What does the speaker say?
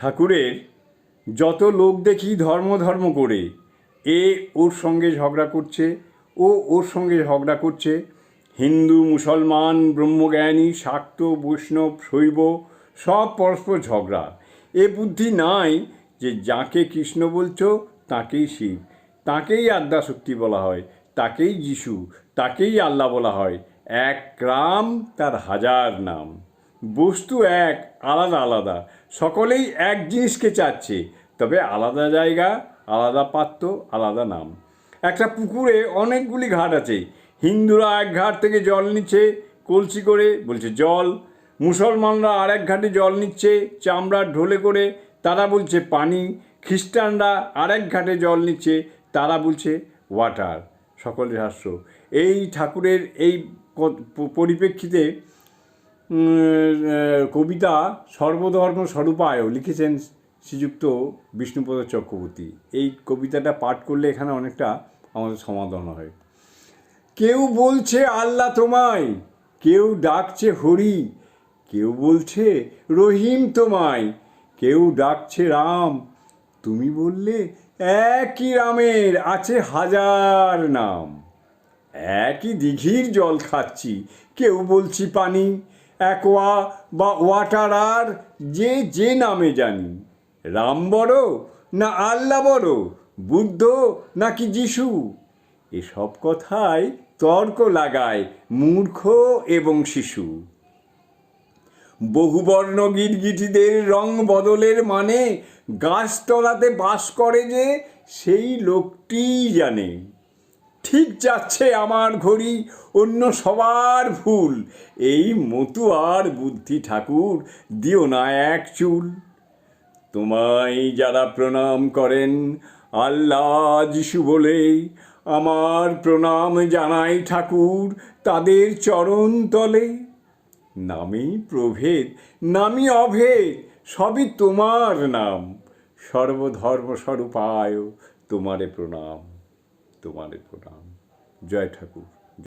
ঠাকুরের যত লোক দেখি ধর্ম ধর্ম করে, এ ওর সঙ্গে ঝগড়া করছে, ও ওর সঙ্গে ঝগড়া করছে। হিন্দু, মুসলমান, ব্রহ্মজ্ঞানী, শাক্ত, বৈষ্ণব, শৈব, সব পরস্পর ঝগড়া। এ বুদ্ধি নাই যে যাকে কৃষ্ণ বলছ, তাকেই শিব। তাকেই আদ্যাশক্তি বলা হয়, তাকেই যিশু, তাকেই আল্লাহ বলা হয়। এক রাম, তার হাজার নাম। বস্তু এক, আলাদা আলাদা। সকলেই এক জিনিসকে চাচ্ছে। তবে আলাদা জায়গা, আলাদা পাত্র, আলাদা নাম। একটা পুকুরে অনেকগুলি ঘাট আছে। হিন্দুরা এক ঘাট থেকে জল নিচ্ছে, কলসি করে, বলছে জল। মুসলমানরা আর এক ঘাটে জল নিচ্ছে, চামড়ার ঢোলে করে। তারা বলছে পানি। খ্রিস্টানরা আর এক ঘাটে জল নিচ্ছে, তারা বলছে ওয়াটার, সকলের হাস্য। এই ঠাকুরের এই পরিপ্রেক্ষিতে কবিতা সর্বধর্ম স্বরূপায় লিখেছেন শ্রীযুক্ত বিষ্ণুপদ চক্রবর্তী। এই কবিতাটা পাঠ করলে এখানে অনেকটা আমাদের সমাধান হয়। কেউ বলছে আল্লাহ তোমায়, কেউ ডাকছে হরি, কেউ বলছে রহিম তোমায়, কেউ ডাকছে রাম। তুমি বললে একই রামের, আছে হাজার নাম। একই দিঘির জল খাচ্ছি, কেউ বলছি পানি। অ্যাকোয়া বা ওয়াটার আর যে যে নামে জানি। রাম বড় না আল্লাহ বড়, বুদ্ধ নাকি যিশু? এসব কথায় তর্ক লাগায় মূর্খ এবং শিশু। বহুবর্ণ গিরগিটিদের রং বদলের মানে গাছতলাতে বাস করে যে সেই লোকটিই জানে। ঠিক যাচ্ছে আমার ঘড়ি, অন্য সবার ভুল। এই মতুয়ার বুদ্ধি ঠাকুর, দিও না এক চুল। তোমায় যারা প্রণাম করেন, আল্লাহ যিশু বলে, আমার প্রণাম জানাই ঠাকুর তাদের চরণ তলে। নামেই প্রভেদ নামই অভেদ, সবই তোমার নাম। সর্বধর্ম স্বরূপায় তোমারে প্রণাম। তোমারে প্রণাম। জয় ঠাকুর।